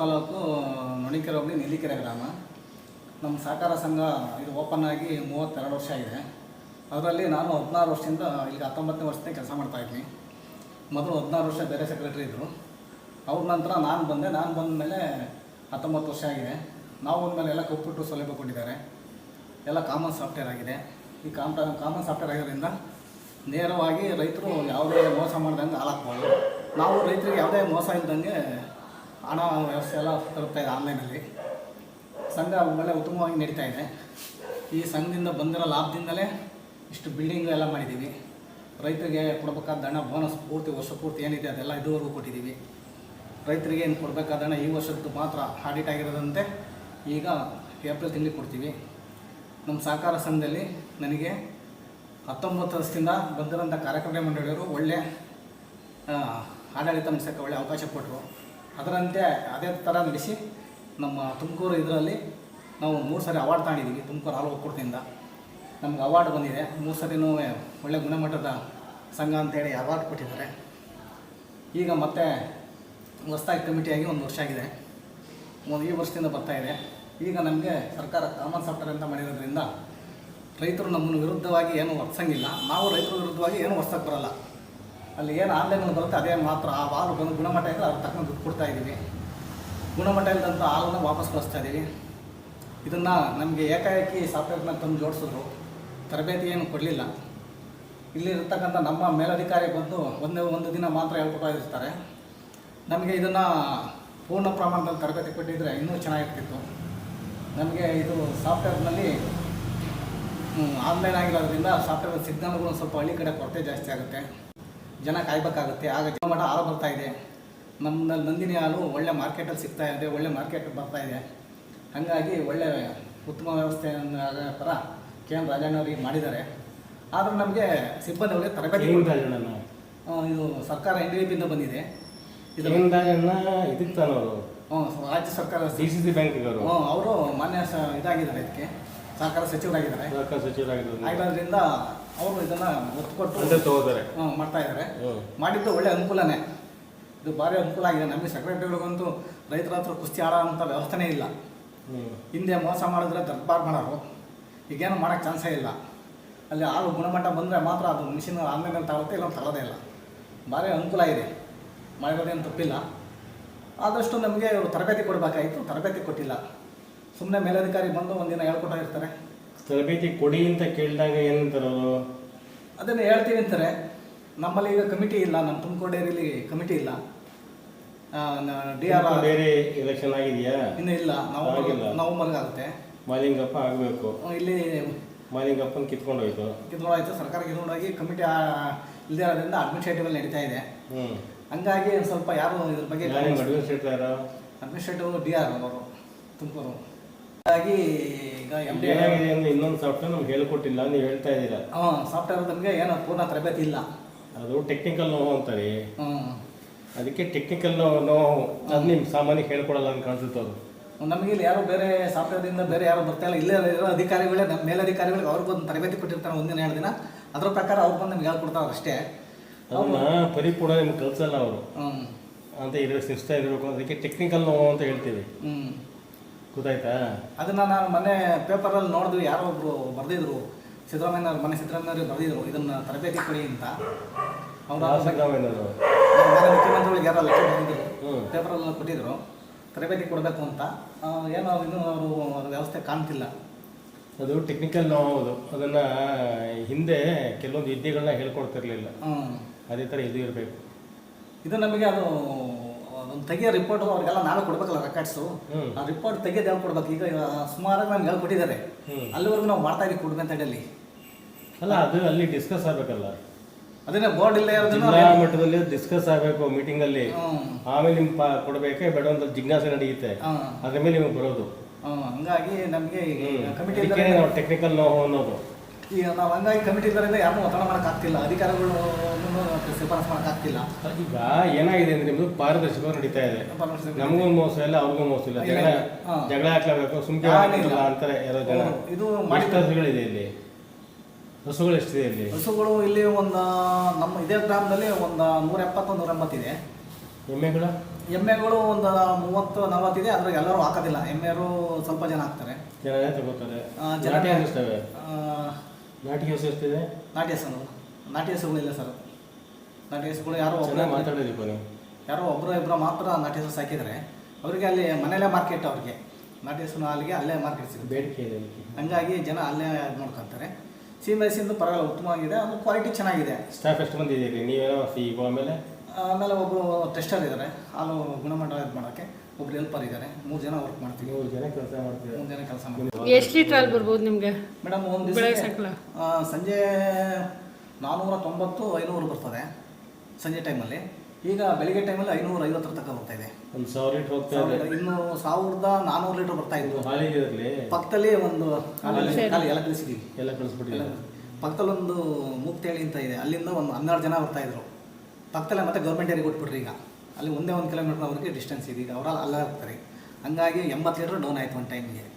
ತಾಲೂಕು ನುಣಿಕೆರೆ ಹೋಗಿ ನೆಲ್ಲಿಕೆರೆ ಗ್ರಾಮ. ನಮ್ಮ ಸಹಕಾರ ಸಂಘ ಇದು ಓಪನ್ ಆಗಿ ಮೂವತ್ತೆರಡು ವರ್ಷ ಆಗಿದೆ. ಅದರಲ್ಲಿ ನಾನು ಹದಿನಾರು ವರ್ಷದಿಂದ ಈಗ ಹತ್ತೊಂಬತ್ತನೇ ವರ್ಷದಿಂದ ಕೆಲಸ ಮಾಡ್ತಾ ಇದ್ದೀನಿ. ಮೊದಲು ಹದಿನಾರು ವರ್ಷ ಬೇರೆ ಸೆಕ್ರೆಟರಿ ಇದ್ದರು. ಅವ್ರ ನಂತರ ನಾನು ಬಂದೆ. ನಾನು ಬಂದ ಮೇಲೆ ಹತ್ತೊಂಬತ್ತು ವರ್ಷ ಆಗಿದೆ. ನಾವು ಬಂದಮೇಲೆ ಎಲ್ಲ ಕಂಪ್ಯೂಟ್ರ್ ಸೌಲಭ್ಯ ಕೊಟ್ಟಿದ್ದಾರೆ. ಎಲ್ಲ ಕಾಮನ್ ಸಾಫ್ಟ್ವೇರ್ ಆಗಿದೆ. ಈ ಕಾಮ್ ಕಾಮನ್ ಸಾಫ್ಟ್ವೇರ್ ಆಗಿರೋದ್ರಿಂದ ನೇರವಾಗಿ ರೈತರು ಯಾವುದೇ ಮೋಸ ಮಾಡ್ದಂಗೆ ಹಾಳಾಕ್ಬೋದು ನಾವು ರೈತರಿಗೆ ಯಾವುದೇ ಮೋಸ ಇಲ್ದಂಗೆ ಹಣ ವ್ಯವಸ್ಥೆ ಎಲ್ಲ ತಲುಪ್ತಾ ಇದೆ ಆನ್ಲೈನಲ್ಲಿ. ಸಂಘ ಒಳ್ಳೆ ಉತ್ತಮವಾಗಿ ನಡೀತಾ ಇದೆ. ಈ ಸಂಘದಿಂದ ಬಂದಿರೋ ಲಾಭದಿಂದಲೇ ಇಷ್ಟು ಬಿಲ್ಡಿಂಗ್ ಎಲ್ಲ ಮಾಡಿದ್ದೀವಿ. ರೈತರಿಗೆ ಕೊಡಬೇಕಾದ ಹಣ ಬೋನಸ್ ಪೂರ್ತಿ, ವರ್ಷ ಪೂರ್ತಿ ಏನಿದೆ ಅದೆಲ್ಲ ಇದುವರೆಗೂ ಕೊಟ್ಟಿದ್ದೀವಿ. ರೈತರಿಗೆ ಏನು ಕೊಡಬೇಕಾದ ಹಣ ಈ ವರ್ಷದ್ದು ಮಾತ್ರ ಆಡಿಟ್ ಆಗಿರೋದಂತೆ ಈಗ ಏಪ್ರಿಲ್ ತಿಂಗಳಿಗೆ ಕೊಡ್ತೀವಿ. ನಮ್ಮ ಸಹಕಾರ ಸಂಘದಲ್ಲಿ ನನಗೆ ಹತ್ತೊಂಬತ್ತು ವರ್ಷದಿಂದ ಬಂದಿರೋಂಥ ಕಾರ್ಯಕ್ರಮ ಮಂಡಳಿಯವರು ಒಳ್ಳೆ ಆಡಳಿತ ನಡೆಸೋಕ್ಕೆ ಒಳ್ಳೆ ಅವಕಾಶ ಕೊಟ್ಟರು ಅದರಂತೆ ಅದೇ ಥರ ನಡೆಸಿ ನಮ್ಮ ತುಮಕೂರು ಇದರಲ್ಲಿ ನಾವು ಮೂರು ಸಾರಿ ಅವಾರ್ಡ್ ತಗೊಂಡಿದ್ದೀವಿ ತುಮಕೂರು ಹಾಲು ಒಕ್ಕೂಟದಿಂದ. ನಮ್ಗೆ ಅವಾರ್ಡ್ ಬಂದಿದೆ. ಮೂರು ಸರಿನೂ ಒಳ್ಳೆ ಗುಣಮಟ್ಟದ ಸಂಘ ಅಂತೇಳಿ ಅವಾರ್ಡ್ ಕೊಟ್ಟಿದ್ದಾರೆ. ಈಗ ಮತ್ತೆ ಹೊಸ್ದಾಗಿ ಕಮಿಟಿಯಾಗಿ ಒಂದು ವರ್ಷ ಆಗಿದೆ. ಒಂದು ಈ ವರ್ಷದಿಂದ ಇದೆ. ಈಗ ನಮಗೆ ಸರ್ಕಾರ ಕಾಮನ್ ಸಾಫ್ಟ್ವೇರ್ ಅಂತ ಮಾಡಿರೋದ್ರಿಂದ ರೈತರು ನಮ್ಮನ್ನು ವಿರುದ್ಧವಾಗಿ ಏನು ವರ್ತಿಸಂಗಿಲ್ಲ ನಾವು ರೈತರ ವಿರುದ್ಧವಾಗಿ ಏನು ವರ್ಸಕ್ಕೆ ಬರಲ್ಲ. ಅಲ್ಲಿ ಏನು ಆನ್ಲೈನಲ್ಲಿ ಬರುತ್ತೆ, ಅದೇ ಮಾತ್ರ. ಆ ಹಾಲು ಬಂದು ಗುಣಮಟ್ಟ ಇದ್ದರೆ ಅದ್ರ ತಕ್ಕಂಗೆ ದುಡ್ಡು ಕೊಡ್ತಾ ಇದ್ದೀವಿ. ಗುಣಮಟ್ಟ ಇಲ್ಲದಂಥ ಹಾಲನ್ನು ವಾಪಸ್ ಕಳಿಸ್ತಾ ಇದ್ದೀವಿ. ಇದನ್ನು ನಮಗೆ ಏಕಾಏಕಿ ಸಾಫ್ಟ್ವೇರ್ನ ತಂದು ಜೋಡಿಸಿದ್ರು. ತರಬೇತಿ ಏನು ಕೊಡಲಿಲ್ಲ. ಇಲ್ಲಿರ್ತಕ್ಕಂಥ ನಮ್ಮ ಮೇಲಧಿಕಾರಿ ಬಂದು ಒಂದೇ ಒಂದು ದಿನ ಮಾತ್ರ ಹೇಳ್ಕೊತಾ ಇರ್ತಾರೆ. ನಮಗೆ ಇದನ್ನು ಪೂರ್ಣ ಪ್ರಮಾಣದಲ್ಲಿ ತರಬೇತಿ ಕೊಟ್ಟಿದ್ದರೆ ಇನ್ನೂ ಚೆನ್ನಾಗಿರ್ತಿತ್ತು. ನಮಗೆ ಇದು ಸಾಫ್ಟ್ವೇರ್ನಲ್ಲಿ ಆನ್ಲೈನ್ ಆಗಿರೋದ್ರಿಂದ ಸಾಫ್ಟ್ವೇರ್ ಸಿಗ್ನಲ್ಗಳು ಸ್ವಲ್ಪ ಹಳ್ಳಿ ಕಡೆ ಕೊರತೆ ಜಾಸ್ತಿ ಆಗುತ್ತೆ. ಜನ ಕಾಯ್ಬೇಕಾಗುತ್ತೆ. ಆಗ ಮಟ್ಟ ಹಾಲು ಬರ್ತಾ ಇದೆ. ನಮ್ಮಲ್ಲಿ ನಂದಿನಿ ಹಾಲು ಒಳ್ಳೆ ಮಾರ್ಕೆಟಲ್ಲಿ ಸಿಗ್ತಾ ಇದೆ ಒಳ್ಳೆ ಮಾರ್ಕೆಟ್ ಬರ್ತಾ ಇದೆ. ಹಾಗಾಗಿ ಒಳ್ಳೆ ಉತ್ತಮ ವ್ಯವಸ್ಥೆ ಥರ ಕೆ ಎಂ ರಾಜಣ್ಣವರಿಗೆ ಮಾಡಿದ್ದಾರೆ. ಆದರೂ ನಮಗೆ ಸಿಬ್ಬಂದಿಗಳಿಗೆ ತರಬೇತಿ ಇದು ಸರ್ಕಾರ ಎನ್ ಡಿ ಪಿಯಿಂದ ಬಂದಿದೆ. ಹ್ಞೂ, ರಾಜ್ಯ ಸರ್ಕಾರ ಡಿ ಸಿ ಸಿ ಬ್ಯಾಂಕಿಗವರು ಅವರು? ಮಾನ್ಯ ಇದಾಗಿದ್ದಾರೆ ಇದಕ್ಕೆ. ಸಹಕಾರ ಸಚಿವರಾಗಿದ್ದಾರೆ. ಸಹಕಾರ ಸಚಿವರಾಗಿರೋದು ಆಗಿರೋದ್ರಿಂದ ಅವರು ಇದನ್ನು ಒತ್ತು ಕೊಟ್ಟು ಅಂದ್ರೆ ತಗೋತಾರೆ. ಹ್ಮ್, ಮಾಡ್ತಾ ಇದಾರೆ. ಮಾಡಿದ್ದು ಒಳ್ಳೆ ಅನುಕೂಲನೇ. ಇದು ಭಾರಿ ಅನುಕೂಲ ಆಗಿದೆ. ನಮಗೆ ಸೆಕ್ರೆಟರಿಗಳಿಗಂತೂ ರೈತರ ಹತ್ರ ಕುಸ್ತಿ ಆಡೋ ಅಂಥ ವ್ಯವಸ್ಥೆನೇ ಇಲ್ಲ. ಹಿಂದೆ ಮೋಸ ಮಾಡಿದ್ರೆ ದರ್ಬಾರ್ ಮಾಡೋರು. ಈಗೇನು ಮಾಡೋಕ್ಕೆ ಚಾನ್ಸೇ ಇಲ್ಲ. ಅಲ್ಲಿ ಹಾಲು ಗುಣಮಟ್ಟ ಬಂದರೆ ಮಾತ್ರ ಅದು ಮಿಷಿನ್ ಆನ್ಲೈನಲ್ಲಿ ತಗೊಳುತ್ತೆ ಇಲ್ಲ ತಗೊಳ್ಳೋದೇ ಇಲ್ಲ. ಭಾರಿ ಅನುಕೂಲ ಇದೆ ಮಾಡಿರೋದೇನು ತಪ್ಪಿಲ್ಲ. ಆದಷ್ಟು ನಮಗೆ ಇವರು ತರಬೇತಿ ಕೊಡಬೇಕಾಯಿತು. ತರಬೇತಿ ಕೊಟ್ಟಿಲ್ಲ. ಸುಮ್ಮನೆ ಮೇಲಧಿಕಾರಿ ಬಂದು ಒಂದಿನ ಹೇಳ್ಕೊಟ್ಟೋಗಿರ್ತಾರೆ ತರಬೇತಿ ಕೊಡಿ ಅಂತ ಕೇಳಿದಾಗ ಏನಂತಾರೆ ಅವರು? ಅದನ್ನು ಹೇಳ್ತೀನಿ ಅಂತಾರೆ. ನಮ್ಮಲ್ಲಿ ಈಗ ಕಮಿಟಿ ಇಲ್ಲ ನಮ್ಮ ತುಮಕೂರು ಡೈರಿಲಿ ಕಮಿಟಿ ಇಲ್ಲ. ಡಿ ಆರ್ ಬೇರೆ ಎಲೆಕ್ಷನ್ ಆಗಿದೆಯಾ? ಇನ್ನೂ ಇಲ್ಲ ನವಂಬರ್. ನವಂಬರ್ಗೆ ಆಗುತ್ತೆ ಮಾಲಿಂಗಪ್ಪ ಆಗಬೇಕು. ಇಲ್ಲಿ ಮಾಲಿಂಗಪ್ಪನ ಕಿತ್ಕೊಂಡು ಹೋಯ್ತು. ಕಿತ್ಕೊಂಡಾಯ್ತು ಸರ್ಕಾರ ಕಿತ್ಕೊಂಡೋಗಿ ಕಮಿಟಿ ಇಲ್ಲದೆ ಇರೋದ್ರಿಂದ ಅಡ್ಮಿನಿಸ್ಟ್ರೇಟಿವ್ ನಡೀತಾ ಇದೆ. ಹಂಗಾಗಿ ಸ್ವಲ್ಪ ಯಾರು ಇದ್ರ ಬಗ್ಗೆ ಅಡ್ಮಿನಿಸ್ಟ್ರೇಟಿವ್ ಡಿ ಆರ್ ಅವರು ತುಮಕೂರು. ಹಾಗಾಗಿ ಈಗ ಎಂ ಡಿ ಏನಾಗಿದೆ ಅಂದ್ರೆ ಇನ್ನೊಂದು ಸಾಫ್ಟ್ವೇರ್ ನಮ್ಗೆ ಹೇಳ್ಕೊಟ್ಟಿಲ್ಲ ನೀವು ಹೇಳ್ತಾ ಇದ್ದೀರಾ? ಹಾಂ ಸಾಫ್ಟ್ವೇರ್ ನಮಗೆ ಏನೋ ಪೂರ್ಣ ತರಬೇತಿ ಇಲ್ಲ. ಅದು ಟೆಕ್ನಿಕಲ್ ನೋವು ಅಂತಾರೆ. ಹ್ಞೂ ಅದಕ್ಕೆ ಟೆಕ್ನಿಕಲ್ ನೋವು ನೋವು ಅದು ನಿಮ್ಗೆ ಸಾಮಾನ್ಯ ಹೇಳ್ಕೊಡಲ್ಲ ಅಂತ ಕಾಣಿಸುತ್ತೆ ಅದು. ನಮಗೆ ಇಲ್ಲಿ ಯಾರು ಬೇರೆ ಸಾಫ್ಟ್ವೇರ್ದಿಂದ ಬೇರೆ ಯಾರು ಬರ್ತಾ ಇಲ್ಲ. ಇಲ್ಲೇ ಇರೋ ಅಧಿಕಾರಿಗಳೇ ನಮ್ಮ ಮೇಲಧಿಕಾರಿಗಳಿಗೆ ಅವ್ರಿಗೊಂದು ತರಬೇತಿ ಕೊಟ್ಟಿರ್ತಾರೆ ಒಂದಿನ ಎರಡು ದಿನ. ಅದ್ರ ಪ್ರಕಾರ ಅವ್ರು ಬಂದು ನಮ್ಗೆ ಹೇಳ್ಕೊಡ್ತಾರೆ ಅಷ್ಟೇ. ಅದನ್ನ ಪರಿಪೂರ್ಣ ನಿಮ್ಗೆ ಕಲ್ಸಲ್ಲ ಅವರು. ಹ್ಞೂ ಅಂತ ಇರೋ ಶಿಸ್ತ ಇರಬೇಕು. ಅದಕ್ಕೆ ಟೆಕ್ನಿಕಲ್ ನೋವು ಅಂತ ಹೇಳ್ತೀವಿ. ಹ್ಞೂ ಗೊತ್ತಾಯ್ತಾ? ಅದನ್ನ ನಾನು ಮೊನ್ನೆ ಪೇಪರಲ್ಲಿ ನೋಡಿದ್ರು ಯಾರೋ ಒಬ್ರು ಬರೆದಿದ್ರು. ಸಿದ್ದರಾಮಯ್ಯ ಅವ್ರ ಮನೆ ಸಿದ್ದರಾಮಯ್ಯ ಬರೆದಿದ್ರು. ಇದನ್ನ ತರಬೇತಿ ಕೊಡಿ ಅಂತ. ಅವರು ರಾಮಸಿದ್ದರಾಮಯ್ಯನವರು ಮುಖ್ಯಮಂತ್ರಿಗಳಿಗೆ ಯಾರೋ ಲೆಕ್ಕ ಬಂದಿದ್ರು. ಪೇಪರಲ್ಲಿ ಕೊಟ್ಟಿದ್ರು. ತರಬೇತಿ ಕೊಡಬೇಕು ಅಂತ. ಏನೋ ಇನ್ನೂ ಅವರು ಅದ್ರ ವ್ಯವಸ್ಥೆ ಕಾಣ್ತಿಲ್ಲ. ಅದು ಟೆಕ್ನಿಕಲ್ ನಾವು ಹೌದು ಅದನ್ನ ಹಿಂದೆ ಕೆಲವೊಂದು ವಿದ್ಯೆಗಳನ್ನ ಹೇಳ್ಕೊಡ್ತಿರ್ಲಿಲ್ಲ. ಅದೇ ಥರ ಇದು ಇರಬೇಕು. ಇದು ನಮಗೆ ಅದು ಒಂದು ತೆಗಿಯೋ ರಿಪೋರ್ಟ್ ಅವ್ರಿಗೆಲ್ಲ ನಾನು ಕೊಡ್ಬೇಕಲ್ಲ ರೆಕಾರ್ಡ್ಸು ಆ ರಿಪೋರ್ಟ್ ತೆಗೆದು ಕೊಡ್ಬೇಕು ಈಗ ಸುಮಾರಾಗಿ ನಮ್ಗೆ ಹೇಳಿ ಕೊಟ್ಟಿದ್ದಾರೆ ಅಲ್ಲಿವರೆಗೂ ನಾವು ಮಾಡ್ತಾ ಇದೀವಿ ಕುಡ್ಮೆಂತಡಲ್ಲಿ ಅಲ್ಲ ಅದು ಅಲ್ಲಿ ಡಿಸ್ಕಸ್ ಆಗಬೇಕಲ್ಲ. ಅದನ್ನೇ ಬೋರ್ಡ್ ಇಲ್ಲೇ ಇರೋದನ್ನ ಜಿಲ್ಲಾ ಮಟ್ಟದಲ್ಲಿ ಡಿಸ್ಕಸ್ ಆಗಬೇಕು ಮೀಟಿಂಗ್ ಅಲ್ಲಿ. ಆಮೇಲೆ ನಿಮ್ಗೆ ಕೊಡ್ಬೇಕೆ ಕೊಡಬೇಕೆ ಬೇಡ ಒಂದು ಜಿಜ್ಞಾಸೆ ನಡೆಯುತ್ತೆ. ಹಾಂ. ಅದ್ರ ಮೇಲೆ ನಿಮಗೆ ಬರೋದು. ಹ್ಮ್, ಹಂಗಾಗಿ ನಮಗೆ ಕಮಿಟಿ ಅದಕ್ಕೆ ನಾವು ಟೆಕ್ನಿಕಲ್ ನೋವು ಅನ್ನೋದು. ಈಗ ನಾವು ಹಂಗಾಗಿ ಕಮಿಟಿ ಇದ್ದರಿಂದ ಯಾರನ್ನೂ ಒತ್ತಡ ಮಾಡೋಕ್ಕಾಗ್ತಿಲ್ಲ ಅಧಿಕಾರಿಗಳು ಶಿಫಾರಸ್ ಮಾಡೋಕ್ಕಾಗ್ತಿಲ್ಲ. ಈಗ ಏನಾಗಿದೆ ಅಂದ್ರೆ ನಿಮ್ದು ಪಾರದರ್ಶಕ ನಡೀತಾ ಇದೆ. ನಮಗೂ ಮೋಸ ಇಲ್ಲ ಅವ್ರಿಗೂ ಮೋಸ ಇಲ್ಲ. ಜಗಳ. ಜಗಳ ಹಾಕ್ಲೇಬೇಕು ಸುಮ್ಕೆ ಹಾಕಿಲ್ಲ ಇಲ್ಲ. ಅಂತಾರೆ ಯಾರೋ ಜನ. ಇದು ಎಷ್ಟು ಮಾಡಿ ಹಸುಗಳಿದೆ ಇಲ್ಲಿ? ಹಸುಗಳು ಎಷ್ಟಿದೆ ಇಲ್ಲಿ? ಹಸುಗಳು ಇಲ್ಲಿ ಒಂದು ನಮ್ಮ ಇದೇ ಗ್ರಾಮದಲ್ಲಿ ಒಂದು ನೂರ ಎಪ್ಪತ್ತು ನೂರ ಎಂಬತ್ತಿದೆ ಎಮ್ಮೆಗಳು? ಎಮ್ಮೆಗಳು ಒಂದು ಮೂವತ್ತು ನಲವತ್ತಿದೆ. ಅದ್ರಾಗ ಎಲ್ಲರೂ ಹಾಕೋದಿಲ್ಲ. ಎಮ್ಮೆರು ಸ್ವಲ್ಪ ಜನ ಹಾಕ್ತಾರೆ. ಜನ ತಗೋತಾರೆ? ಜನ- ನಾಟಿ ಅನ್ನಿಸ್ತವೆ ಇರ್ತಿದೆ ನಾಟಿ ಹೆಸರು ನಾಟಿ ಹಸುಗಳು ನಾಟಿ ಹಸುಗಳಿಲ್ಲ ಸರ್. ನಾಟಿ ಹೆಸರುಗಳು ಯಾರೋ ಒಬ್ಬರೇ ಮಾತಾಡೋದಿಪ್ಪ ನೀವು. ಯಾರೋ ಒಬ್ಬರು ಇಬ್ಬರು ಮಾತ್ರ ನಾಟಿ ಹೆಸರು ಸಾಕಿದರೆ ಅವರಿಗೆ ಅಲ್ಲಿ ಮನೆಯಲ್ಲೇ ಮಾರ್ಕೆಟ್ ಅವ್ರಿಗೆ. ನಾಟಿ ಹೆಸರು ಅಲ್ಲಿಗೆ ಅಲ್ಲೇ ಮಾರ್ಕೆಟ್ ಸಿಗುತ್ತೆ. ಬೇಡಿಕೆ ಇದೆ ಹಂಗಾಗಿ ಜನ ಅಲ್ಲೇ ಇದು ಮಾಡ್ಕೊತಾರೆ ಸೀಮೆ ಪರವಾಗಿ ಪರವಾಗಿಲ್ಲ ಉತ್ತಮವಾಗಿದೆ ಅದು ಕ್ವಾಲಿಟಿ ಚೆನ್ನಾಗಿದೆ. ಸ್ಟಾಫ್ ಎಷ್ಟು ಮಂದಿ ನೀವೇನೋ ಈಗ ಆಮೇಲೆ? ಆಮೇಲೆ ಒಬ್ಬರು ಟೆಸ್ಟರ್ ಇದ್ದಾರೆ. ಹಾಲು ಗುಣಮಟ್ಟ ಇದು ಮಾಡೋಕ್ಕೆ. ಒಬ್ರು ಹೆಲ್ಪರ್ ಇದ್ದಾರೆ ಮೂರು ಜನ ವರ್ಕ್ ಮಾಡ್ತೀವಿ. ಮೂರು ಜನ ಕೆಲಸ ಮಾಡ್ತೀವಿ ಮೂರು ಜನ ಕೆಲಸ ಮಾಡ್ತೀವಿ. ಎಷ್ಟು ಲೀಟ್ರ್ ಹಾಲು ಬರ್ಬೋದು ನಿಮಗೆ? ಮೇಡಮ್ ಒಂದು ದಿವಸ ಸಂಜೆ ನಾನ್ನೂರ ತೊಂಬತ್ತು ಐನೂರು ಬರ್ತದೆ ಸಂಜೆ ಟೈಮಲ್ಲಿ ಈಗ ಬೆಳಿಗ್ಗೆ ಟೈಮಲ್ಲಿ ಐನೂರ ಐವತ್ತರ ತನಕ ಬರ್ತಾ ಇದೆ. ಒಂದು ಸಾವಿರ ಲೀಟರ್ ಹೋಗ್ತಾ ಇದೆ. ಇನ್ನು ಸಾವಿರದ ನಾನ್ನೂರು ಲೀಟರ್ ಬರ್ತಾ ಇದ್ದು ಹಾಲಿಗೆ ಪಕ್ಕದಲ್ಲಿ ಒಂದು ಎಲ್ಲ ತಿಳಿಸಿದ್ದೀವಿ ಎಲ್ಲ ಕಳಿಸ್ಬಿಟ್ಟಿಲ್ಲ ಪಕ್ಕದಲ್ಲಿ ಒಂದು ಮೂಕ್ತೇಳಿ ಅಂತ ಇದೆ. ಅಲ್ಲಿಂದ ಒಂದು ಹನ್ನೆರಡು ಜನ ಬರ್ತಾ ಇದ್ರು. ಪಕ್ಕದಲ್ಲೇ ಮತ್ತೆ ಗೌರ್ಮೆಂಟ್ ಏರಿಗೆ ಕೊಟ್ಬಿಟ್ರಿ ಈಗ. ಅಲ್ಲಿ ಒಂದೇ ಒಂದು ಕಿಲೋಮೀಟರ್ ಅವ್ರಿಗೆ ಡಿಸ್ಟೆನ್ಸ್ ಇದೆ. ಈಗ ಅವರ ಅಲ್ಲ ಹೋಗ್ತಾರೆ. ಹಂಗಾಗಿ ಎಂಬತ್ತು ಲೀಟ್ರ್ ಡೌನ್ ಆಯಿತು ಒಂದು ಟೈಮಿಗೆ